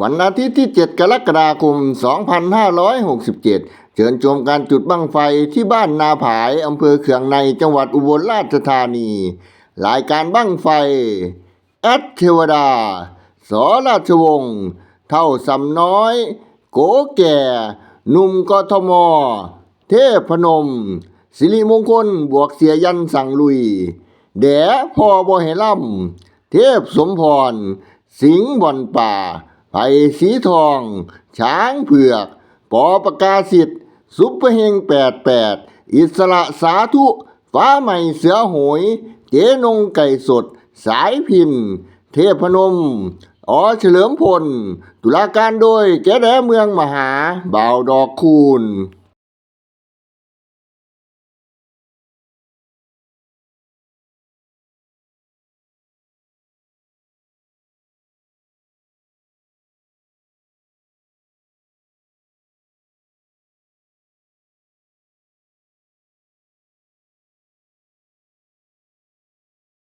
วันอาทิตย์ที่ 7 กรกฎาคม 2567 เชิญชมการจุดบั้งไฟที่บ้านนาผายอำเภอเขืองในจังหวัดอุบลราชธานี รายการบั้งไฟ แอดเทวดา สราชวงศ์ เท่าสำน้อย โกแก่ หนุ่มกทม เทพพนม สิริมงคล บวกเสียยันสั่งลุย แดพ่อบ่ให้ล่ำเทพสมพร สิงห์บ่อนป่า สีทอง ช้างเผือก ปอประกาศิษย์ซุปเปอร์เฮงแปดแปดอิสระสาธุ ฟ้าใหม่เสือโหย เจนงไก่สด สายพิน เทพนมอ๋อเฉลิมพล ตุลาการโดยแกแดเมืองมหา บ่าวดอกคูณ